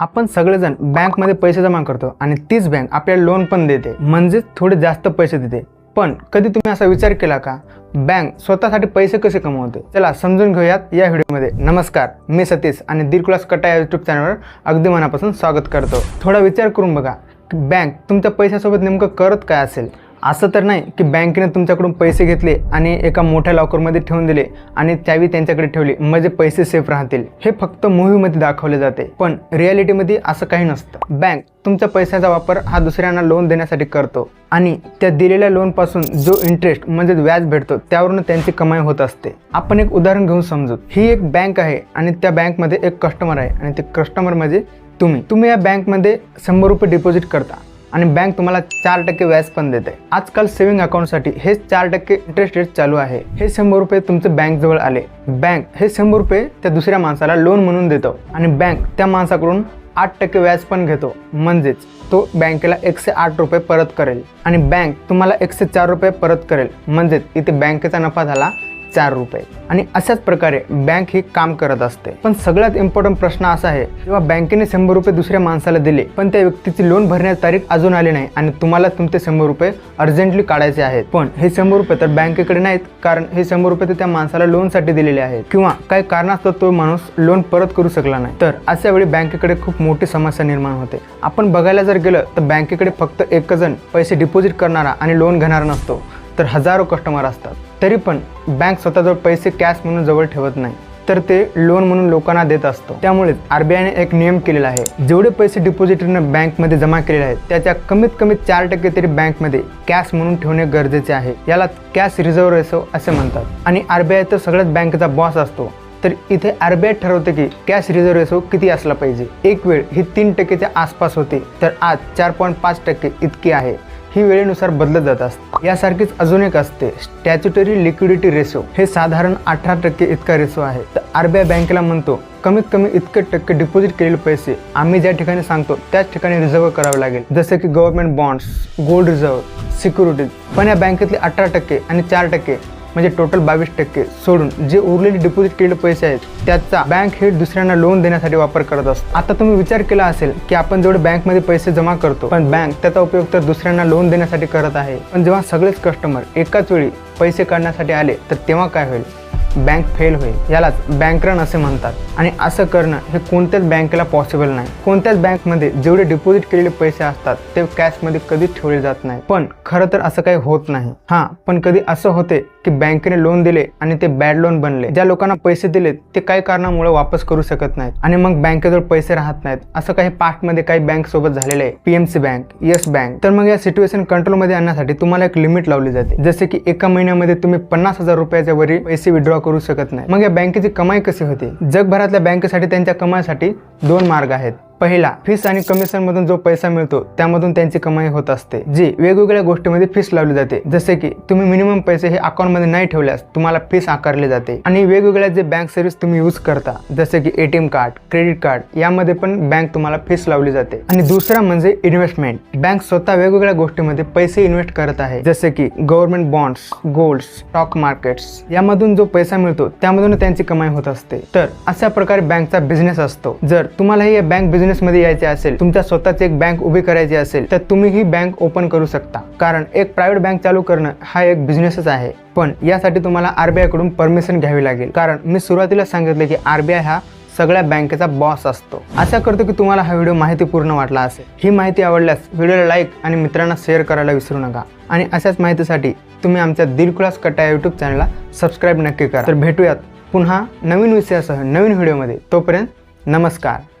आपण सगळेजण बँकमध्ये पैसे जमा करतो आणि तीच बँक आपल्याला लोन पण देते. म्हणजेच थोडे जास्त पैसे देते. पण कधी तुम्ही असा विचार केला का? बँक स्वतःसाठी पैसे कसे कमवते? चला समजून घेऊयात या व्हिडिओमध्ये. नमस्कार मी सतीश आणि दीड कटा या यूट्यूब चॅनलवर अगदी मनापासून स्वागत करतो. थोडा विचार करून बघा बँक तुमच्या पैशासोबत नेमकं करत काय असेल? असं तर नाही की बँकेने तुमच्याकडून पैसे घेतले आणि एका मोठ्या लॉकरमध्ये ठेवून दिले आणि त्यावेळी त्यांच्याकडे ठेवले म्हणजे पैसे सेफ राहतील. हे फक्त मूव्हीमध्ये दाखवले जाते. पण रियालिटीमध्ये असं काही नसतं. बँक तुमच्या पैशाचा वापर हा दुसऱ्यांना लोन देण्यासाठी करतो आणि त्या दिलेल्या लोनपासून जो इंटरेस्ट म्हणजे व्याज भेटतो त्यावरून त्यांची कमाई होत असते. आपण एक उदाहरण घेऊन समजू. ही एक बँक आहे आणि त्या बँकमध्ये एक कस्टमर आहे आणि ते कस्टमर म्हणजे तुम्ही. तुम्ही या बँकमध्ये शंभर रुपये डिपॉझिट करता. आणि बँक तुम्हाला चार टक्के व्याज पण देते आजकाल सेव्हिंग अकाउंटसाठी हे चार टक्के इंटरेस्ट रेट चालू आहे. हे शंभर रुपये तुमचं बँकजवळ आले. बँक हे शंभर रुपये त्या दुसऱ्या माणसाला लोन म्हणून देतो. आणि बँक त्या माणसाकडून आठ टक्के व्याज पण घेतो. म्हणजेच तो बँकेला एकशे आठ रुपये परत करेल. आणि बँक तुम्हाला एकशे चार रुपये परत करेल. म्हणजेच इथे बँकेचा नफा झाला चार रुपये. आणि अशाच प्रकारे बँक हे काम करत असते. पण सगळ्यात इम्पॉर्टंट प्रश्न असा आहे जेव्हा बँकेने शंभर रुपये दुसऱ्या माणसाला दिले पण त्या व्यक्तीची लोन भरण्याची तारीख अजून आली नाही आणि तुम्हाला तुमचे शंभर रुपये अर्जंटली काढायचे आहेत. पण हे शंभर रुपये तर बँकेकडे नाहीत कारण हे शंभर रुपये तर त्या माणसाला लोनसाठी दिलेले आहेत. किंवा काही कारणास्तव तो माणूस लोन परत करू शकला नाही. तर अशा वेळी बँकेकडे खूप मोठी समस्या निर्माण होते. आपण बघायला जर गेलं तर बँकेकडे फक्त एकच जण पैसे डिपॉझिट करणारा आणि लोन घेणारा नसतो. तर हजारो कस्टमर असतात. तरी पण बँक स्वतःजवळ पैसे कॅश म्हणून जवळ ठेवत नाही. तर ते लोन म्हणून लोकांना देत असतो. त्यामुळेच आरबीआयने एक नियम केलेला आहे. जेवढे पैसे डिपॉझिटरनं बँकमध्ये जमा केलेले आहेत त्याच्या कमीत कमी चार टक्के तरी बँकमध्ये कॅश म्हणून ठेवणे गरजेचे आहे. याला कॅश रिझर्व्ह रेसो असे म्हणतात. आणि आरबीआय तर सगळ्याच बँकेचा बॉस असतो. तर इथे आरबीआय ठरवते की कॅश रिझर्व्ह रेसो किती असला पाहिजे. एक वेळ ही तीन टक्केच्या आसपास होती. तर आज चार पॉईंट पाच टक्के इतकी आहे. ही वेळेनुसार बदलत जात असते. यासारखीच अजून एक असते स्टॅच्युटरी लिक्विडिटी रेशो हे साधारण अठरा टक्के इतका रेशो आहे. तर आरबीआय बँकेला म्हणतो कमीत कमी इतके टक्के डिपॉझिट केलेले पैसे आम्ही ज्या ठिकाणी सांगतो त्याच ठिकाणी रिझर्व्ह करावे लागेल. जसे की government bonds gold reserve securities पण या बँकेतले अठरा टक्के आणि चार टक्के म्हणजे टोटल बावीस टक्के सोडून जे उरलेले डिपॉझिट केलेले पैसे आहेत त्याचा बँक हे दुसऱ्यांना लोन देण्यासाठी वापर करत असतो. आता तुम्ही विचार केला असेल की आपण जेवढे बँकमध्ये पैसे जमा करतो पण बँक त्याचा उपयोग तर दुसऱ्यांना लोन देण्यासाठी करत आहे. पण जेव्हा सगळेच कस्टमर एकाच वेळी पैसे काढण्यासाठी आले तर तेव्हा काय होईल? बँक फेल होईल यालाच बँक रन असे म्हणतात. आणि असं करणं हे कोणत्याच बँकेला पॉसिबल नाही. कोणत्याच बँकमध्ये जेवढे डिपॉझिट केलेले पैसे असतात ते कॅशमध्ये कधीच ठेवले जात नाही. पण खरं तर असं काही होत नाही. हां पण कधी असं होते की बँकेने लोन दिले आणि ते बॅड लोन बनले. ज्या लोकांना पैसे दिले ते काही कारणामुळे वापस करू शकत नाहीत. आणि मग बँकेजवळ पैसे राहत नाहीत. असं काही पार्टमध्ये काही बँक सोबत झालेलं आहे. पीएमसी बँक येस बँक तर मग या सिच्युएशन कंट्रोलमध्ये आणण्यासाठी तुम्हाला एक लिमिट लावली जाते. जसे की एका महिन्यामध्ये तुम्ही पन्नास हजार रुपयाच्या वरी पैसे विड्रॉ करू शकत नाही. मग या बँकेची कमाई कशी होते? जगभरातल्या बँकेसाठी त्यांच्या कमाईसाठी दोन मार्ग आहेत. पहिला फीस आणि कमिशन मधून जो पैसा मिळतो त्यामधून त्यांची कमाई होत असते जी वेगवेगळ्या गोष्टीमध्ये फीस लावली जाते. जसे की तुम्ही मिनिमम पैसे हे अकाउंटमध्ये नाही ठेवल्यास तुम्हाला फीस आकारली जाते. आणि वेगवेगळ्या जे बँक सर्व्हिस तुम्ही यूज करता जसे की एटीएम कार्ड क्रेडिट कार्ड यामध्ये पण बँक तुम्हाला फीस लावली जाते. आणि दुसरा म्हणजे इन्व्हेस्टमेंट बँक स्वतः वेगवेगळ्या गोष्टीमध्ये पैसे इन्व्हेस्ट करत आहे. जसे की government bonds gold stock markets यामधून जो पैसा मिळतो त्यामधून त्यांची कमाई होत असते. तर अशा प्रकारे बँकचा बिझनेस असतो. जर तुम्हालाही या बँक बिझनेस मध्ये यायचे असेल तुमच्या स्वतःची एक बँक उभी करायची असेल तर तुम्ही ही बँक ओपन करू शकता. कारण एक प्रायव्हेट बँक चालू करणं हा एक बिझनेसच आहे. पण यासाठी तुम्हाला आरबीआयकडून परमिशन घ्यावी लागेल. कारण मी सुरुवातीला सांगितलं की आरबीआय हा सगळ्या बँकेचा बॉस असतो. आशा करतो की तुम्हाला हा व्हिडिओ माहितीपूर्ण वाटला असेल. ही माहिती आवडल्यास व्हिडिओला लाईक आणि मित्रांना शेअर करायला विसरू नका. आणि अशाच माहितीसाठी तुम्ही आमच्या दिलखुलास क्लास कट्टा यूट्यूब चॅनलला सबस्क्राईब नक्की करा. तर भेटूयात पुन्हा नवीन विषयासह नवीन व्हिडिओमध्ये. तोपर्यंत नमस्कार.